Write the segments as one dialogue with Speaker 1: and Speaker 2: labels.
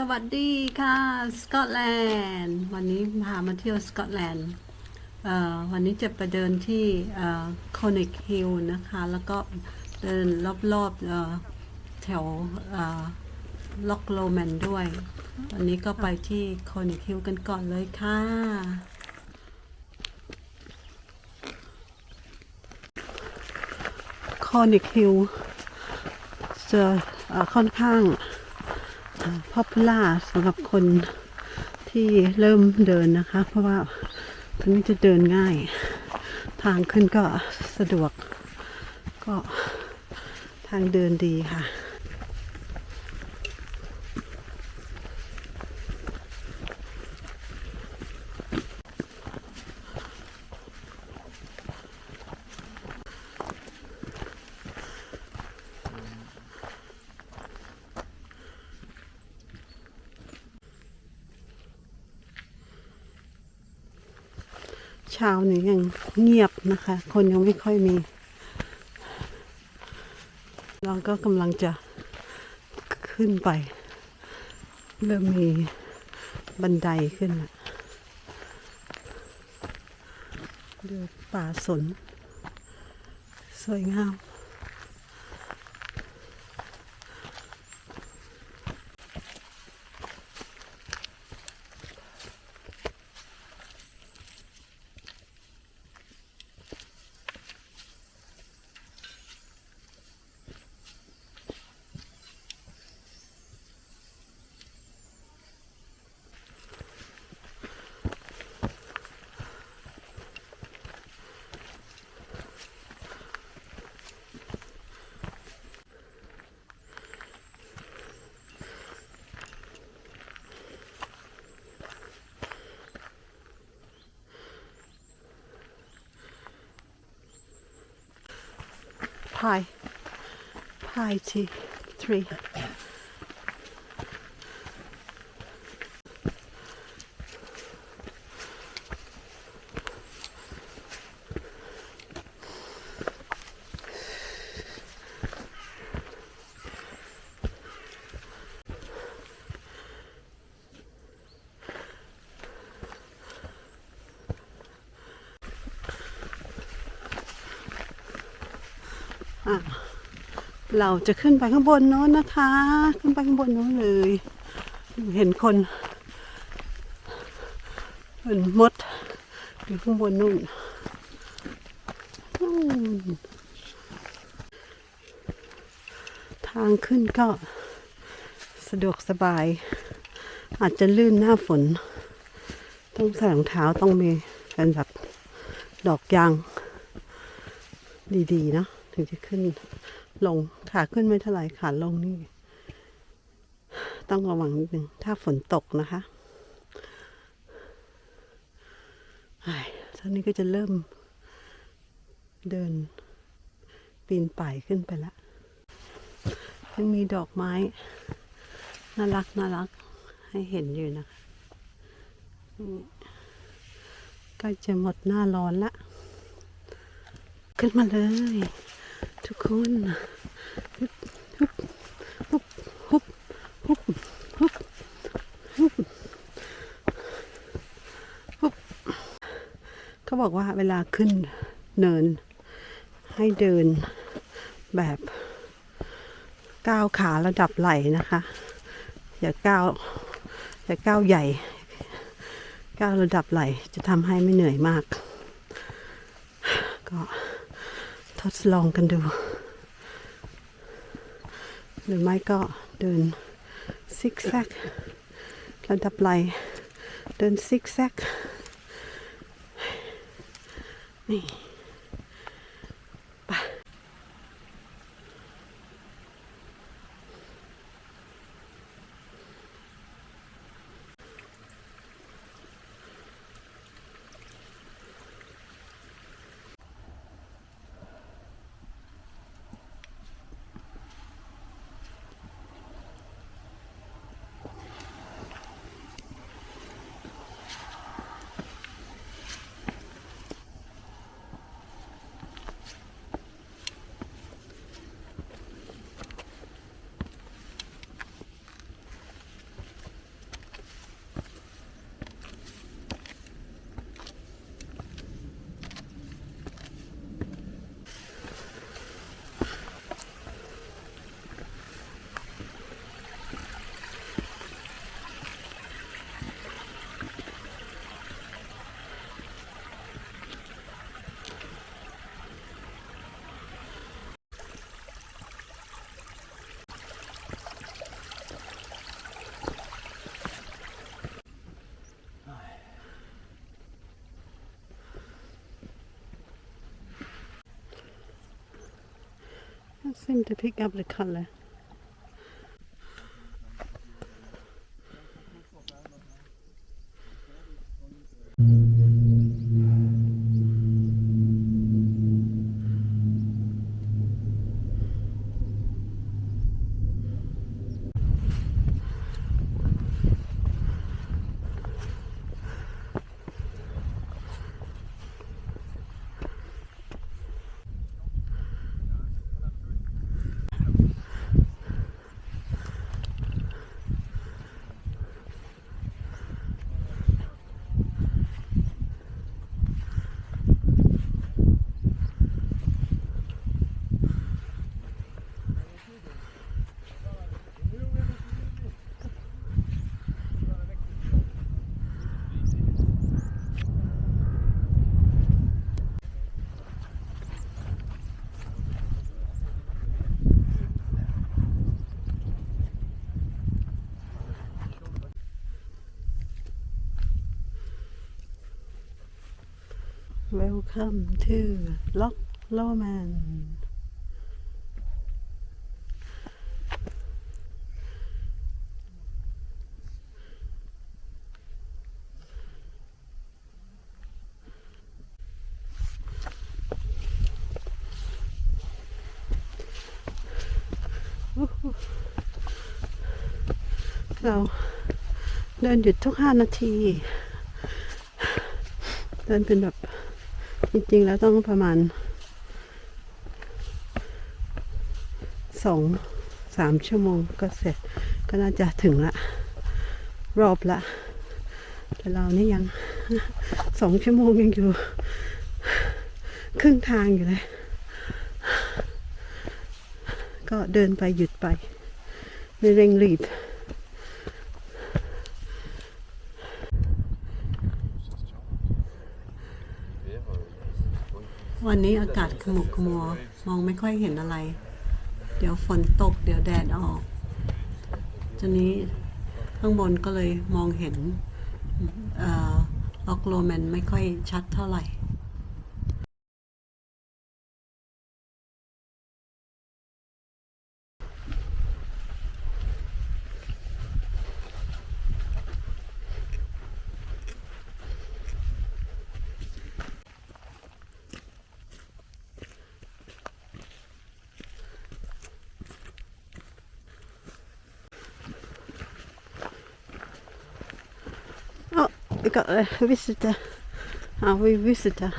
Speaker 1: สวัสดีค่ะ สกอตแลนด์ วันนี้พามาเที่ยวสกอตแลนด์วันนี้จะไปเดินที่โคนิกฮิลนะคะ แล้วก็เดินรอบๆเอ่อแถวล็อกโลแมนด้วย วันนี้ก็ไปที่โคนิกฮิลกันก่อนเลยค่ะโคนิกฮิลจะเอ่อค่อนข้าง พอ p u ล่าสำหรับคนที่เริ่มเดินนะคะ เพราะว่าตรงนี้จะเดินง่าย ทางขึ้นก็สะดวก ก็ทางเดินดีค่ะ เช้านี้ยังเงียบนะคะ คนยังไม่ค่อยมี เราก็กำลังจะขึ้นไป เริ่มมีบันไดขึ้นดูป่าสน สวยงาม pi, pi to 3. เราจะขึ้นไปข้างบนโน้นนะคะ ขึ้นไปข้างบนโน้นเลย เห็นคนเห็นมดอยู่ข้างบนนู่นนู่นทางขึ้นก็สะดวกสบาย อาจจะลื่นหน้าฝน ต้องใส่รองเท้าต้องมีเป็นแบบดอกยางดีๆ เนอะ ถึงจะขึ้นลงขาขึ้นไม่เท่าไหร่ขาลงนี่ ต้องระวังนิดนึง ถ้าฝนตกนะคะไอ้ท่านี้ก็จะเริ่มเดินปีนป่ายขึ้นไปแล้วยังมีดอกไม้ น่ารักน่ารักให้เห็นอยู่นะคะกล้จะหมดหน้าร้อนละ ขึ้นมาเลย ทุกคนฮุบฮุบฮุบฮุบฮุบฮุบฮุบเขาบอกว่าเวลาขึ้นเนิน ให้เดินแบบก้าวขาระดับไหล่นะคะ อย่าก้าวอย่าก้าวใหญ่ ก้าวระดับไหล่จะทำให้ไม่เหนื่อยมาก ก็ ทดลองกันดู หรือไม่ก็เดินซิกแซกระดับไหลเดินซิกแซกนี่ seem to pick up the color. Welcome to Loch Lomond. เราเดินหยุดทุกห้านาที เดินเป็นแบบ จริงๆแล้วต้องประมาณสองสามชั่วโมงก็เสร็จก็น่าจะถึงละ รอบละ แต่เรานี่ยังสองชั่วโมงยังอยู่ ครึ่งทางอยู่เลย ก็เดินไปหยุดไป ไม่เร่งรีบ วันนี้อากาศขมุกขมัว มองไม่ค่อยเห็นอะไร เดี๋ยวฝนตก เดี๋ยวแดดออกทีนี้ข้างบนก็เลยมองเห็นออออกโลแมนไม่ค่อยชัดเท่าไหร่ we got a visitor. Are we visitor?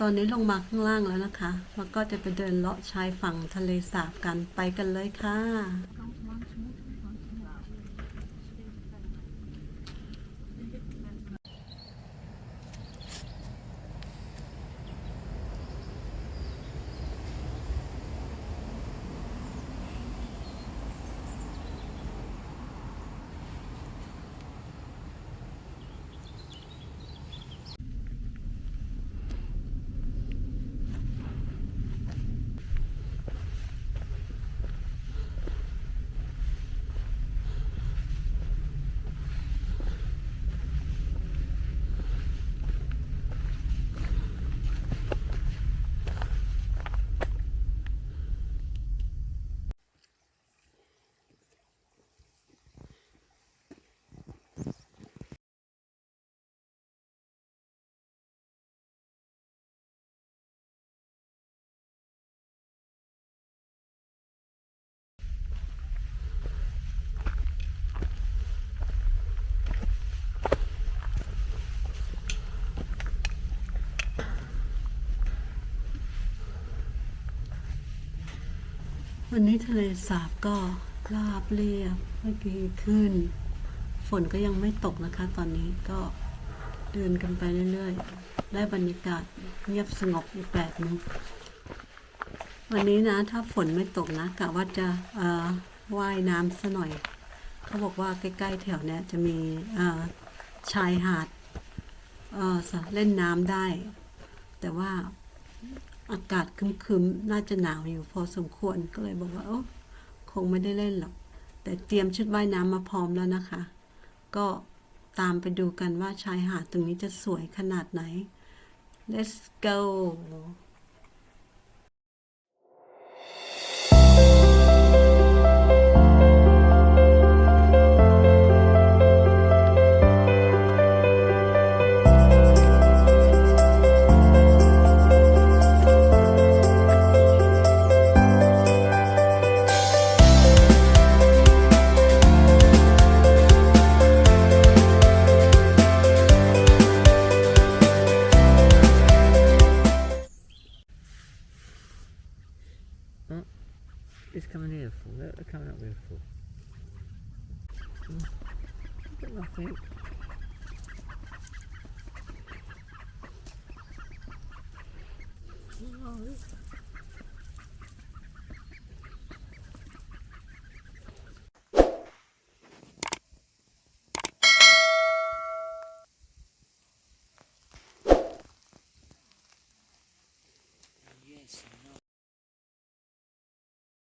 Speaker 1: ตอนนี้ลงมาข้างล่างแล้วนะคะ แล้วก็จะไปเดินเลาะชายฝั่งทะเลสาบกันไปกันเลยค่ะ วันนี้ทะเลสาบก็ราบเรียบเมื่อกี้ขึ้น ฝนก็ยังไม่ตกนะคะ ตอนนี้ก็เดินกันไปเรื่อยๆ ได้บรรยากาศเงียบสงบอีกแบบหนึงวันนี้นะ ถ้าฝนไม่ตกนะกะว่าจะว่ายน้ำซะหน่อย เขาบอกว่าใกล้ๆ แถวเนี้ยจะมีชายหาดเอ่อสระเล่นน้ำได้ แต่ว่า อากาศคึมๆ น่าจะหนาวอยู่พอสมควรก็เลยบอกว่าโอ้คงไม่ได้เล่นหรอก แต่เตรียมชุดว่ายน้ำมาพร้อมแล้วนะคะ ก็ตามไปดูกันว่าชายหาดตรงนี้จะสวยขนาดไหน let's go
Speaker 2: Oh,